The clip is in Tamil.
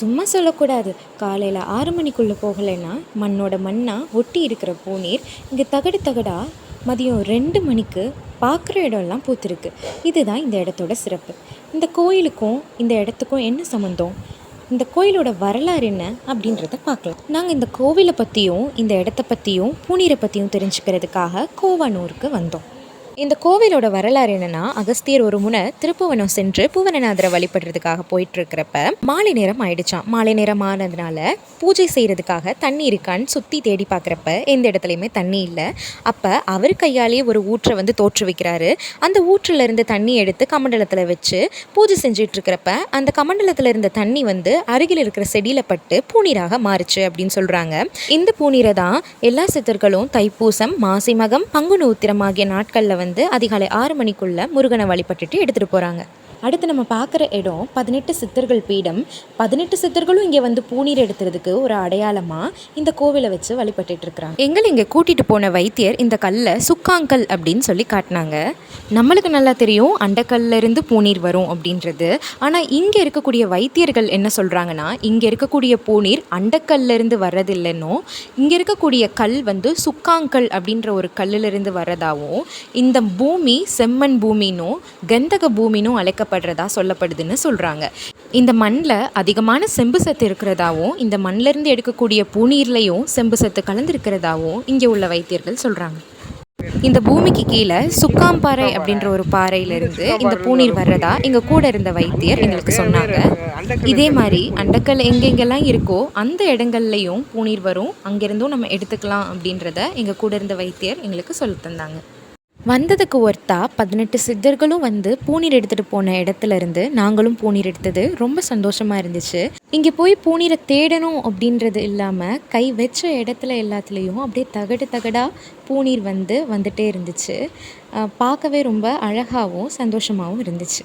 சும்மா சொல்லக்கூடாது. காலையில் ஆறு மணிக்குள்ளே போகலைன்னா மண்ணோட மண்ணாக ஒட்டி இருக்கிற பூநீர் இங்கே தகடு தகடா மதியம் ரெண்டு மணிக்கு பார்க்குற இடம்லாம் பூத்திருக்கு. இதுதான் இந்த இடத்தோட சிறப்பு. இந்த கோயிலுக்கும் இந்த இடத்துக்கும் என்ன சம்மந்தம் இந்த கோயிலோட வரலாறு என்ன அப்படின்றத பார்க்கலாம். நாங்கள் இந்த கோவிலை பற்றியும் இந்த இடத்த பற்றியும் பூனீரை பற்றியும் தெரிஞ்சுக்கிறதுக்காக கோவானூருக்கு வந்தோம். இந்த கோவிலோட வரலாறு என்னன்னா அகஸ்தியர் ஒரு முனை திருப்புவனம் சென்று பூவனநாதரை வழிபடுறதுக்காக போயிட்டு இருக்கிறப்ப மாலை நேரம் ஆயிடுச்சாம். மாலை நேரம் ஆனதுனால பூஜை செய்யறதுக்காக தண்ணி இருக்கான்னு சுற்றி தேடி பார்க்குறப்ப எந்த இடத்துலையுமே தண்ணி இல்லை. அப்போ அவர் கையாலேயே ஒரு ஊற்றை வந்து தோற்றுவிக்கிறாரு அந்த ஊற்றுல இருந்து தண்ணி எடுத்து கமண்டலத்தில் வச்சு பூஜை செஞ்சுட்டு இருக்கிறப்ப அந்த கமண்டலத்தில் இருந்த தண்ணி வந்து அருகில் இருக்கிற செடியில் பட்டு பூநீராக மாறுச்சு அப்படின்னு சொல்கிறாங்க இந்த பூநீரை தான் எல்லா சித்தர்களும் தைப்பூசம் மாசிமகம் பங்குனு உத்திரம் ஆகிய நாட்களில் வந்து அதிகாலை ஆறு மணிக்குள்ள முருகனை வழிபட்டுட்டு எடுத்துகிட்டு போகிறாங்க அடுத்து நம்ம பார்க்குற இடம் பதினெட்டு சித்தர்கள் பீடம். பதினெட்டு சித்தர்களும் இங்கே வந்து பூநீர் எடுத்துறதுக்கு ஒரு அடையாளமாக இந்த கோவிலை வச்சு வழிபட்டுட்டு இருக்கிறாங்க எங்களை இங்கே கூட்டிகிட்டு போன வைத்தியர் இந்த கல்லை சுக்காங்கல் அப்படின்னு சொல்லி காட்டினாங்க. நம்மளுக்கு நல்லா தெரியும் அண்டக்கல்லிருந்து பூநீர் வரும் அப்படின்றது. ஆனால் இங்கே இருக்கக்கூடிய வைத்தியர்கள் என்ன சொல்கிறாங்கன்னா இங்கே இருக்கக்கூடிய பூநீர் அண்டக்கல்லிருந்து வர்றதில்லைன்னும் இங்கே இருக்கக்கூடிய கல் வந்து சுக்காங்கல் அப்படின்ற ஒரு கல்லிலிருந்து வர்றதாகவும் இந்த பூமி செம்மண் பூமினும் கந்தக பூமினும் அழைக்கப்படுறதா சொல்லப்படுதுன்னு சொல்கிறாங்க இந்த மண்ணில் அதிகமான செம்பு சத்து இருக்கிறதாவும் இந்த மண்ணிலேருந்து எடுக்கக்கூடிய பூநீர்லையும் செம்பு சத்து கலந்துருக்கிறதாவும் இங்கே உள்ள வைத்தியர்கள் சொல்கிறாங்க இந்த பூமிக்கு கீழே சுக்காம்பாறை அப்படின்ற ஒரு பாறையிலிருந்து இந்த பூநீர் வர்றதா எங்க கூட இருந்த வைத்தியர் எங்களுக்கு சொன்னாங்க. இதே மாதிரி அண்டக்கல் எங்கெங்கெல்லாம் இருக்கோ அந்த இடங்கள்லையும் பூநீர் வரும். அங்கிருந்தும் நம்ம எடுத்துக்கலாம் அப்படின்றத எங்க கூட இருந்த வைத்தியர் எங்களுக்கு சொல்லி தந்தாங்க. வந்ததுக்கு ஒருத்தா பதினெட்டு சித்தர்களும் வந்து பூநீர் எடுத்துகிட்டு போன இடத்துல இருந்து நாங்களும் பூநீர் எடுத்தது. ரொம்ப சந்தோஷமாக இருந்துச்சு. இங்கே போய் பூநீரை தேடணும் அப்படின்றது இல்லாமல் கை வச்ச இடத்துல எல்லாத்துலேயும் அப்படியே தகடு தகடாக பூநீர் வந்து வந்துட்டே இருந்துச்சு. பார்க்கவே ரொம்ப அழகாகவும் சந்தோஷமாகவும் இருந்துச்சு.